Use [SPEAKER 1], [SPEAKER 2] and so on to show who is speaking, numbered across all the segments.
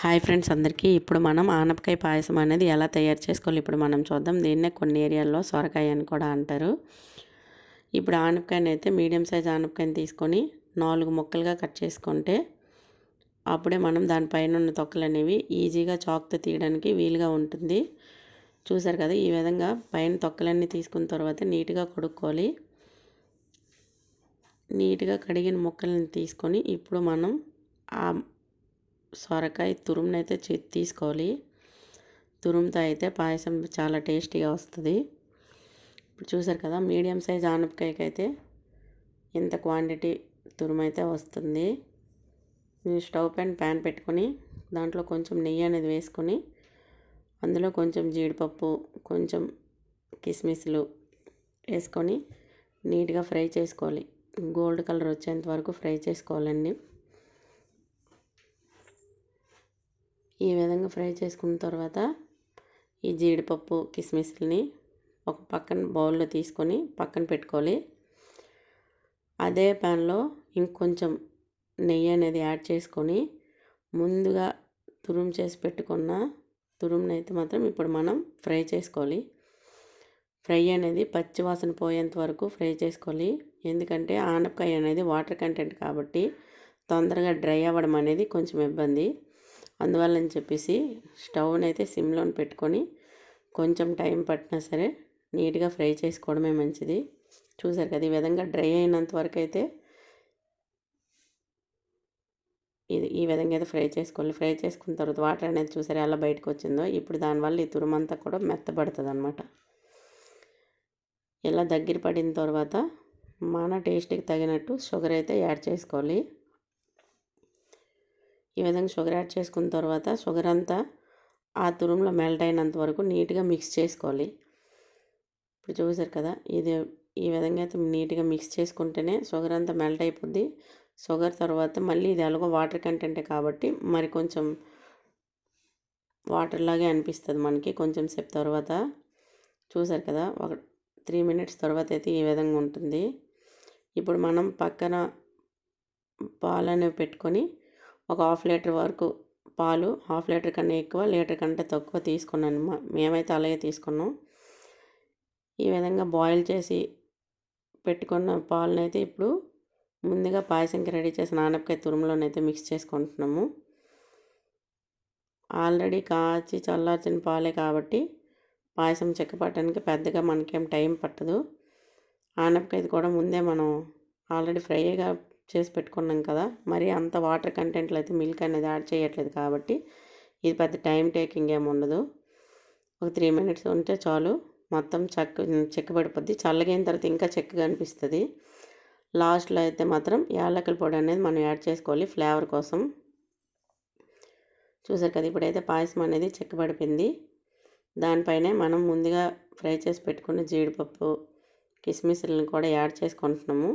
[SPEAKER 1] Hi friends అందరికీ. ఇప్పుడు మనం ఆనపకాయ పాయసం అనేది ఎలా తయారు చేసుకోవాలి? ఇప్పుడు మనం చూద్దాం. దీన్నే కొన్ని ఏరియాల్లో సొరకాయ అని కూడా అంటారు. ఇప్పుడు ఆనపకాయని అయితే మీడియం సైజ్ ఆనపకాయని తీసుకొని నాలుగు ముక్కలుగా కట్ చేసుకుంటే అప్పుడే మనం దానిపైన ఉన్న తొక్కలు అనేవి ఈజీగా చాక్తో తీయడానికి వీలుగా ఉంటుంది. చూసారు కదా ఈ విధంగా పైన తొక్కలన్నీ తీసుకున్న తర్వాత నీట్గా కొడుక్కోవాలి. నీట్గా కడిగిన ముక్కలను తీసుకొని ఇప్పుడు మనం ఆ సొరకాయ తురుమునైతే తీసుకోవాలి. తురుముతో అయితే పాయసం చాలా టేస్టీగా వస్తుంది. ఇప్పుడు చూసారు కదా మీడియం సైజ్ ఆనపకాయకి అయితే ఇంత క్వాంటిటీ తురుము అయితే వస్తుంది. నేను స్టవ్ పైన ప్యాన్ పెట్టుకొని దాంట్లో కొంచెం నెయ్యి అనేది వేసుకొని అందులో కొంచెం జీడిపప్పు కొంచెం కిస్మిస్లు వేసుకొని నీట్గా ఫ్రై చేసుకోవాలి. గోల్డ్ కలర్ వచ్చేంత వరకు ఫ్రై చేసుకోవాలండి. ఈ విధంగా ఫ్రై చేసుకున్న తర్వాత ఈ జీడిపప్పు కిస్మిస్ని ఒక పక్కన బౌల్లో తీసుకొని పక్కన పెట్టుకోవాలి. అదే ప్యాన్లో ఇంకొంచెం నెయ్యి అనేది యాడ్ చేసుకొని ముందుగా తురుము చేసి పెట్టుకున్న తురుమునైతే మాత్రం ఇప్పుడు మనం ఫ్రై చేసుకోవాలి. ఫ్రై అనేది పచ్చి వాసన పోయేంత వరకు ఫ్రై చేసుకోవాలి. ఎందుకంటే ఆనపకాయ అనేది వాటర్ కంటెంట్ కాబట్టి తొందరగా డ్రై అవ్వడం అనేది కొంచెం ఇబ్బంది. అందువల్లని చెప్పేసి స్టవ్ని అయితే సిమ్లో పెట్టుకొని కొంచెం టైం పట్టినా సరే నీట్గా ఫ్రై చేసుకోవడమే మంచిది. చూసారు కదా ఈ విధంగా డ్రై అయినంత వరకు అయితే ఇది ఈ విధంగా అయితే ఫ్రై చేసుకోవాలి. ఫ్రై చేసుకున్న తర్వాత వాటర్ అనేది చూసారు ఎలా బయటకు వచ్చిందో? ఇప్పుడు దానివల్ల ఈ తురుమంతా కూడా మెత్తబడుతుంది అనమాట ఇలా దగ్గర పడిన తర్వాత మన టేస్ట్కి తగినట్టు షుగర్ అయితే యాడ్ చేసుకోవాలి. ఈ విధంగా షుగర్ యాడ్ చేసుకున్న తర్వాత షుగర్ అంతా ఆ తురుములో మెల్ట్ అయినంత వరకు నీట్గా మిక్స్ చేసుకోవాలి. ఇప్పుడు చూసారు కదా ఇది ఈ విధంగా అయితే నీట్గా మిక్స్ చేసుకుంటేనే షుగర్ అంతా మెల్ట్ అయిపోద్ది. షుగర్ తర్వాత మళ్ళీ ఇది ఎలాగో వాటర్ కంటెంటే కాబట్టి మరి కొంచెం వాటర్ లాగే అనిపిస్తుంది మనకి కొంచెం సేపు తర్వాత. చూసారు కదా ఒక త్రీ మినిట్స్ తర్వాత అయితే ఈ విధంగా ఉంటుంది. ఇప్పుడు మనం పక్కన పాలు అనేవి పెట్టుకొని ఒక హాఫ్ లీటర్ వరకు పాలు హాఫ్ లీటర్ కన్నా ఎక్కువ లీటర్ కంటే తక్కువ తీసుకున్నాను. మేమైతే అలాగే తీసుకున్నాం. ఈ విధంగా బాయిల్ చేసి పెట్టుకున్న పాలను అయితే ఇప్పుడు ముందుగా పాయసంకి రెడీ చేసిన ఆనపకాయ తురుములోనైతే మిక్స్ చేసుకుంటున్నాము. ఆల్రెడీ కాచి చల్లార్చిన పాలే కాబట్టి పాయసం చెక్క పట్టడానికి పెద్దగా మనకేం టైం పట్టదు. ఆనపకాయది కూడా ముందే మనం ఆల్రెడీ ఫ్రైగా చేసి పెట్టుకున్నాం కదా మరి అంత వాటర్ కంటెంట్లో అయితే మిల్క్ అనేది యాడ్ చేయట్లేదు కాబట్టి ఇది పెద్ద టైం టేకింగ్ ఏమి ఉండదు. ఒక త్రీ మినిట్స్ ఉంటే చాలు. మొత్తం చెక్క చెక్కబడిపోద్ది చల్లగైన తర్వాత ఇంకా చెక్కగా అనిపిస్తుంది. లాస్ట్లో అయితే మాత్రం యాలకల పొడి అనేది మనం యాడ్ చేసుకోవాలి ఫ్లేవర్ కోసం. చూసారు కదా ఇప్పుడైతే పాయసం అనేది చెక్కబడిపోయింది దానిపైనే మనం ముందుగా ఫ్రై చేసి పెట్టుకున్న జీడిపప్పు కిస్మిస్లను కూడా యాడ్ చేసుకుంటున్నాము.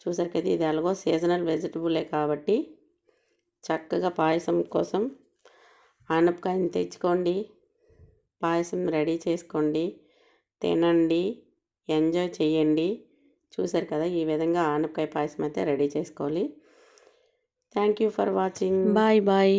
[SPEAKER 1] చూసారు కదా ఇది ఎలాగో సీజనల్ వెజిటబులే కాబట్టి చక్కగా పాయసం కోసం ఆనపకాయని తెచ్చుకోండి. పాయసం రెడీ చేసుకోండి. తినండి. ఎంజాయ్ చేయండి. చూసారు కదా ఈ విధంగా ఆనపకాయ పాయసం అయితే రెడీ చేసుకోవాలి. Thank you for watching.
[SPEAKER 2] Bye bye.